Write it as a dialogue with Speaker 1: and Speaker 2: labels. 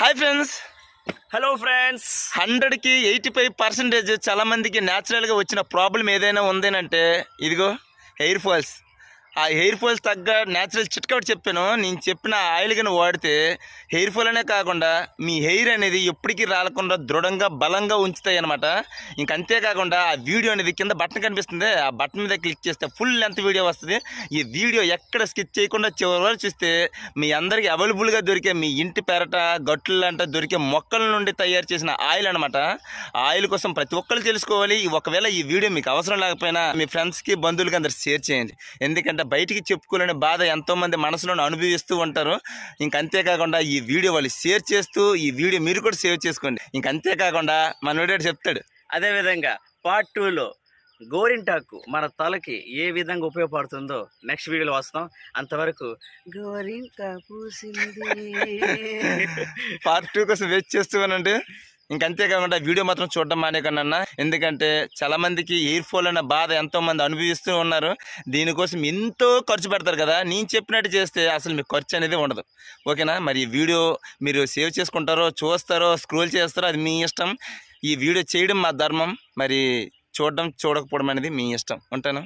Speaker 1: Hi friends.
Speaker 2: Hello friends
Speaker 1: హండ్రెడ్కి eighty five percentage చాలా మందికి న్యాచురల్గా వచ్చిన ప్రాబ్లం ఏదైనా ఉందేనంటే ఇదిగో హెయిర్ ఫాల్స్ ఆ హెయిర్ ఫాల్స్ తగ్గ న్యాచురల్ చిట్కట్ చెప్పాను. నేను చెప్పిన ఆయిల్ కానీ వాడితే హెయిర్ ఫాల్ అనే కాకుండా మీ హెయిర్ అనేది ఎప్పటికీ రాలకుండా దృఢంగా బలంగా ఉంచుతాయి అనమాట ఇంక అంతేకాకుండా ఆ వీడియో అనేది కింద బటన్ కనిపిస్తుంది. ఆ బటన్ మీద క్లిక్ చేస్తే ఫుల్ లెంత్ వీడియో వస్తుంది. ఈ వీడియో ఎక్కడ స్కిప్ చేయకుండా చివరి వరకు చూస్తే మీ అందరికీ అవైలబుల్గా దొరికే మీ ఇంటి పెరట గట్లు అంటే దొరికే మొక్కల నుండి తయారు చేసిన ఆయిల్ అనమాట ఆయిల్ కోసం ప్రతి ఒక్కరు తెలుసుకోవాలి. ఒకవేళ ఈ వీడియో మీకు అవసరం లేకపోయినా మీ ఫ్రెండ్స్కి బంధువులకి అందరు షేర్ చేయండి. ఎందుకంటే బయటికి చెప్పుకోలేని బాధ ఎంతోమంది మనసులో అనుభవిస్తూ ఉంటారు. ఇంక అంతేకాకుండా ఈ వీడియో వాళ్ళు షేర్ చేస్తూ ఈ వీడియో మీరు కూడా సేవ్ చేసుకోండి. ఇంక అంతేకాకుండా మన వీడియో చెప్తాడు.
Speaker 2: అదేవిధంగా పార్ట్ టూలో గోరింటాకు మన తలకి ఏ విధంగా ఉపయోగపడుతుందో నెక్స్ట్ వీడియోలో వస్తాం. అంతవరకు గోరింటా పూసింది
Speaker 1: పార్ట్ టూ కోసం వెయిట్ చేస్తూ ఇంకంతేకాకుండా వీడియో మాత్రం చూడడం మానేకండి అన్న ఎందుకంటే చాలా మందికి ఎయిర్ ఫాల్ అనే బాధ ఎంతో మంది అనుభవిస్తూ ఉన్నారు. దీనికోసం ఎంతో ఖర్చు పెడతారు కదా. నేను చెప్పినట్టు చేస్తే అసలు మీకు ఖర్చు అనేది ఉండదు. ఓకేనా? మరి వీడియో మీరు సేవ్ చేసుకుంటారో చూస్తారో స్క్రోల్ చేస్తారో అది మీ ఇష్టం. ఈ వీడియో చేయడం మా ధర్మం. మరి చూడడం చూడకపోవడం అనేది మీ ఇష్టం. ఉంటాను?